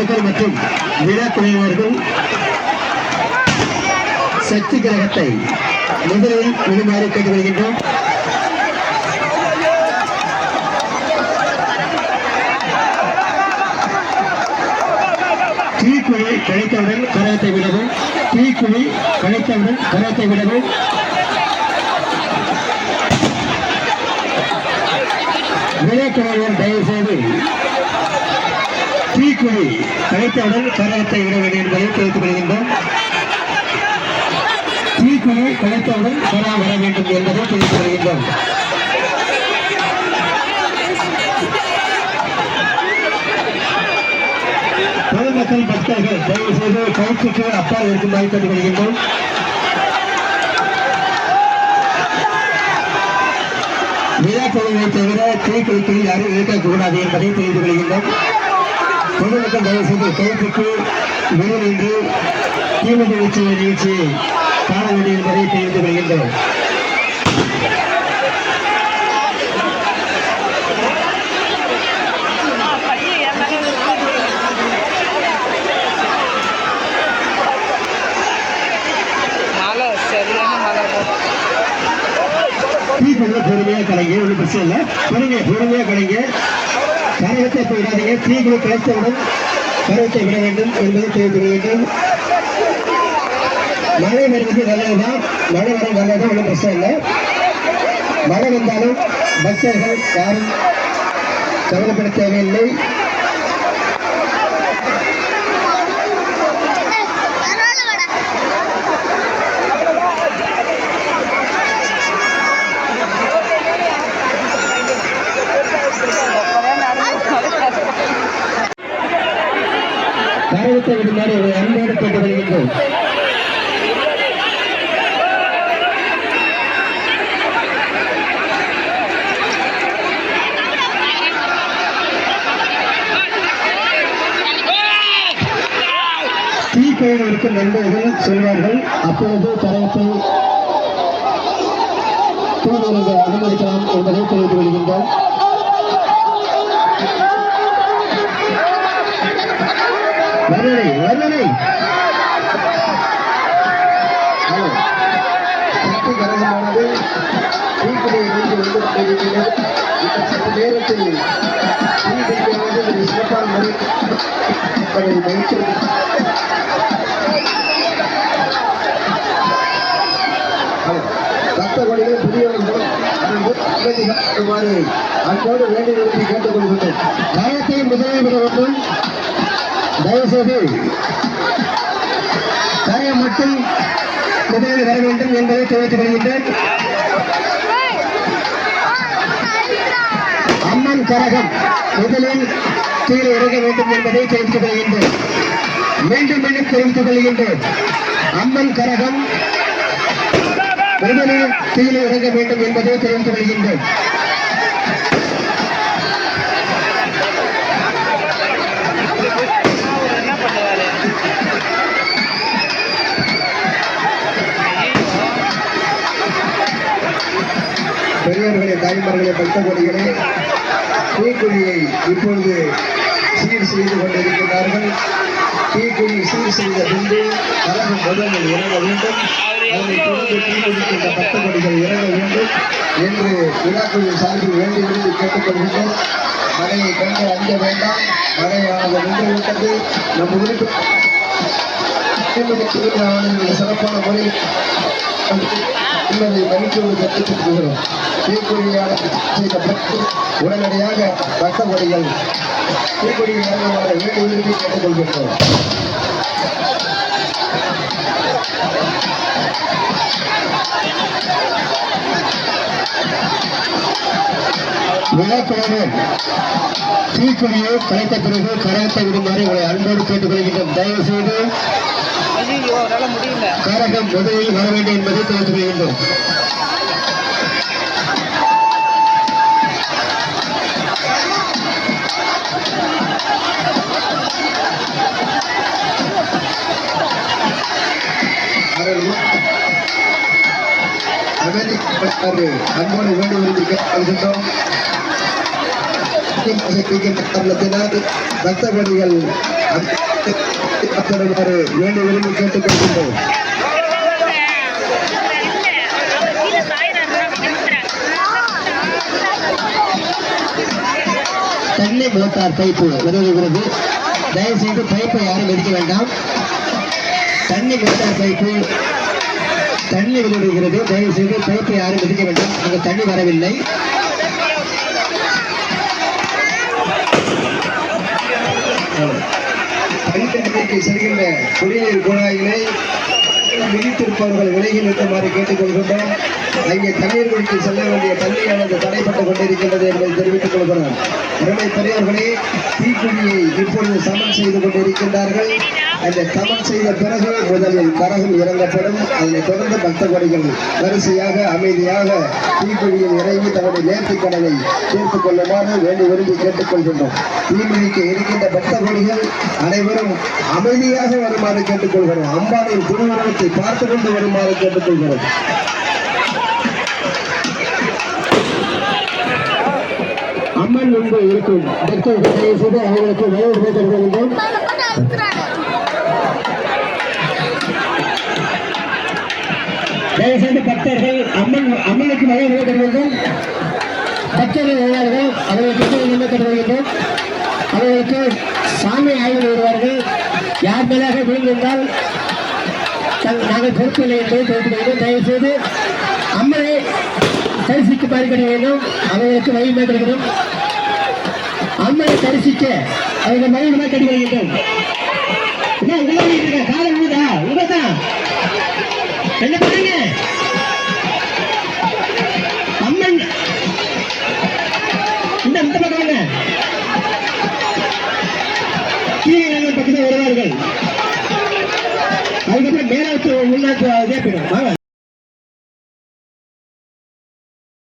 பொதுமக்கள் மற்றும் விழா சக்தி கிரகத்தை முதலில் விடுமாறு கேட்டுக்கொள்கின்றோம் தீக்குழி கழைத்தவுடன் கரகத்தை விடவும். தீக்குழி கழைத்தவுடன் கரகத்தை விடவும். விளையாட்டு தயவு செய்து தீக்குழி கழைத்தவுடன் கரகத்தை விட வேண்டும் என்பதை தெரிவித்துக் கொள்கின்றோம். தீக்குழி கழைத்தவுடன் கரா வர வேண்டும் என்பதை தெரிவித்துக் கொள்கின்றோம். பொதுமக்கள் பக்தர்கள் தயவு செய்து கயிற்றுக்கு அப்பால் இருக்குமாறு கேட்டுக்கொள்கின்றோம் விழா பொருளை தவிர தீக்குழிக்கு யாரும் இருக்கக்கூடாது என்பதை தெரிந்து கொள்கின்றோம். பொதுமக்கள் தயவு செய்து வெளியில் நின்று தீமிதி வீச்சு நிகழ்ச்சியை காண வேண்டும் என்பதை தெரிந்து கொள்கின்றோம். பொறுமையாக கலைங்க ஒன்றும் பிரச்சனை இல்லை. பொறுங்க பொறுமையாக கலைங்க. கரகத்தை போயிடாதீங்க தீக்குழு கிடைத்தவுடன் பருவத்தை விட வேண்டும் என்பதை தெரிவித்துக் வேண்டும் மழை வருவது நல்லதுதான். மழை வர நல்லதான் ஒன்றும் பிரச்சனை இல்லை. மழை வந்தாலும் பக்தர்கள் யாரும் கவலைப்பட தேவையில்லை. கரகத்தை விடுமாறு ஒரு அன்போடு கேட்டுக் கொள்கின்றோம் தீக்கோயில் இருக்கும் நண்பர்கள் செல்வார்கள் அப்பொழுது கரகத்தை தூணிலிருந்து அனுமதிக்கலாம் என்பதை தெரிவித்து வருகின்றோம் வர்ணனை வர்ணனை. சக்தி கரகமானது தீக்குடியை கொண்டு வந்து கொண்டிருக்கிறது. இந்த சற்று நேரத்தில் தீபிடிக்கானது ஒரு சிறப்பான முறை. அதை வைத்து பக்த கொடிகள் அன்போடு வேண்டி நிறுத்தி கேட்டுக்கொள்கின்றோம் காயத்தை முதலில் விட வேண்டும். தயவுசெய்து காயம் மட்டும் முதலில் வர வேண்டும் என்பதை தெரிவித்துக் கொள்கின்றேன். அம்மன் கரகம் முதலில் கீழே இறங்க வேண்டும் என்பதை தெரிவித்துக் கொள்கின்றேன். மீண்டும் மீண்டும் தெரிவித்துக் கொள்கின்றேன். அம்மன் கரகம் முதலில் கீழே இறங்க வேண்டும் என்பதை தெரிவித்துக் கொள்கின்றேன். தாய்மார்களே பக்த கொடிகளே தீக்குழியை இப்பொழுது சீர் செய்து கொண்டிருக்கிறார்கள். தீக்குழி சீர் செய்த பின்பு கழக முதலில் இறங்க வேண்டும். அதனை தொடர்ந்து தீக்குழிக்கின்ற பக்த கொடிகள் இறங்க வேண்டும் என்று விழாக்குழு சார்பில் வேண்டி விரும்பி கேட்டுக்கொள்கின்றோம். மழையை கண்டு அஞ்ச வேண்டாம். மழையானது நின்றுவிட்டது. நம் உறுப்பு சிறப்பான முறையில் என்பதை மகிழ்ச்சியோடு கற்பித்துக் கொள்கிறோம். தீக்குழியாக செய்யப்பட்டு உடனடியாக ரத்த கொடிகள் தீக்குழியில் இறங்குமாறு வேண்டி விரும்பி கேட்டுக்கொள்கின்றோம் விழாக்குழுவினர் தீக்குழியை கலைத்த பிறகு கரகத்தை விடுமாறு உங்களை அன்போடு கேட்டுக்கொள்கின்றோம் தயவு செய்து கரகம் முதலில் வர வேண்டும் என்பதை தெரிவித்துக் கொள்கின்றோம். அன்போடு வேண்டி விரும்பி கேட்டுக்கொள்கின்றோம் தருணத்தினால் வேண்டிய விரும்பி கேட்டுக்கொள்கின்றோம். தண்ணி மோட்டார் பைப்பு உதவுகிறது. தயவு செய்து பைப்பை யாரும் எடுக்க வேண்டாம். தண்ணி மோட்டார் பைப்பு தண்ணி விழுகிறது தயவு செய்து பைப்பை யாரும் எடுக்க வேண்டாம். அங்கு தண்ணி வரவில்லை. பள்ளிக்கட்டிற்கு செல்கின்ற குடிநீர் குழாய்களை விழித்திருப்பவர்கள் விலகி நிற்குமாறு கேட்டுக்கொள்கின்றோம். அங்கே தண்ணீர் குடித்து செல்ல வேண்டிய தண்ணீரானது தடைப்பட்டுக் கொண்டிருக்கின்றது என்பதை தெரிவித்துக் கொள்கிறோம். பெருமை பெரியவர்களே தீக்குழியை இப்பொழுது சமன் செய்து கொண்டிருக்கின்றார்கள். அந்த தவம் செய்த பிறகு முதலில் கரகம் இறங்கப்படும் அதனைத் தொடர்ந்து பக்த கொடிகள் வரிசையாக அமைதியாக தீக்குழியில் இறங்கி தங்களுடைய நேர்த்தி கடனை தீர்த்துக் கொள்ளுமாறு வேண்டி விரும்பி கேட்டுக்கொள்கின்றோம் தீமிழிக்கு இருக்கின்ற பக்த கொடிகள் அனைவரும் அமைதியாக வருமாறு கேட்டுக்கொள்கிறோம் அம்பானின் திருவுருவத்தை பார்த்து கொண்டு வருமாறு கேட்டுக்கொள்கிறோம் அம்மன் முன்பு இருக்கும் பக்தர்கள் தயவு செய்து அவர்களுக்கு வயது வேண்டும் தயவு செய்து பக்தர்கள் அம்மன் அம்மனுக்கு வயது பேச வேண்டும் பக்தர்கள் வருவார்கள். அவர்களுக்கு என்ன வருகின்றோம் அவர்களுக்கு சாமி ஆய்வு வருவார்கள் யார் மேலாக விழுந்திருந்தால் தங்- நாங்கள் பொறுப்பில்லை என்பதை தெரிவித்துக் கொள்கிறோம். தயவு செய்து அம்மனை தரிசிக்கு பார்க்க வேண்டும். அவர்களுக்கு வழி மேற்கொள்கிறோம் அம்மனை தரிசிக்க அவர்கள் மகிழ்வுமா கட்டி வருகின்றோம் என்ன உள்ள காலம். ஊதா உங்கதான் என்ன பாருங்க அம்மன். இந்த இந்த பக்கம் கீழே பக்கத்தில் வருவார்கள். அதுக்கப்புறம் மேலாட்சி உள்நாட்டு அதே போயிடும்